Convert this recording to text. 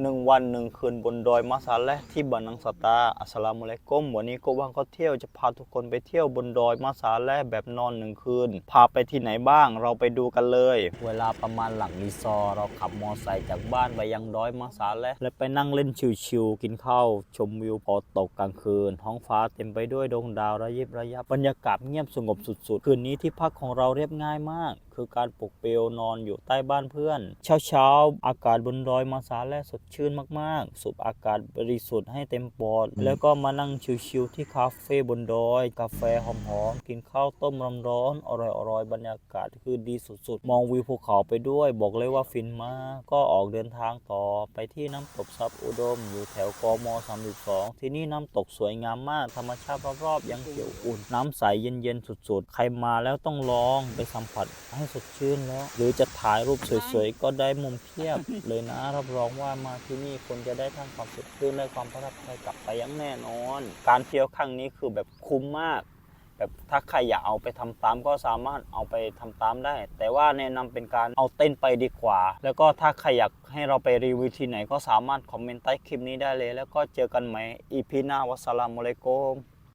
หนึ่งวันหนึ่งคืนบนดอยมาซาและที่บันนังสตาอัสลามุอะลัยกุมวันนี้โกว่างก็เที่ยวจะพาทุกคนไปเที่ยวบนดอยมาซาและแบบนอนหนึ่งคืน พาไปที่ไหนบ้างเราไปดูกันเลย เวลาประมาณหลังรีซอเราขับมอไซค์จากบ้านไปยังดอยมาซาและและไปนั่งเล่นชิวๆกินข้าวชมวิวพอตกกลางคืน ท้องฟ้าเต็มไปด้วยดวงดาวระยิบระยับบรรยากาศเงียบสงบสุดๆ คืนนี้ที่พักของเราเรียบง่ายมากคือการปลุกเปลวนอนอยู่ใต้บ้านเพื่อน เช้าเช้าๆอากาศบนดอยมาซาและสดชื่นมากๆ สูบอากาศบริสุทธิ์ให้เต็มปอด แล้วก็มานั่งชิวๆที่คาเฟ่บนดอย กาแฟหอมๆ กินข้าวต้มร้อนๆอร่อยๆ บรรยากาศคือดีสุดๆ มองวิวภูเขาไปด้วย บอกเลยว่าฟินมาก ก็ออกเดินทางต่อไปที่น้ำตกซับอุดม อยู่แถวกม32ที่นี่น้ำตกสวยงามมาก ธรรมชาติรอบๆยังเขียวอุ่น น้ำใสเย็นๆสุดๆ ใครมาแล้วต้องลองไปสัมผัสให้สดชื่นแล้ว หรือจะถ่ายรูปสวยๆ ก็ได้มุมเทียบเลยนะ รับรองว่ามาที่นี่คนจะได้ทั้งความสดชื่นและความประทับใจกลับไปอยังแน่นอน การเที่ยวครั้งนี้คือแบบคุ้มมากแบบถ้าใครอยากเอาไปทำตามก็สามารถเอาไปทำตามได้ แต่ว่าแนะนำเป็นการเอาเต้นไปดีกว่า แล้วก็ถ้าใครอยากให้เราไปรีวิวที่ไหนก็สามารถคอมเมนต์ใต้คลิปนี้ได้เลย แล้วก็เจอกันใหม่ EP หน้าวัสสลามุอะลัยกุม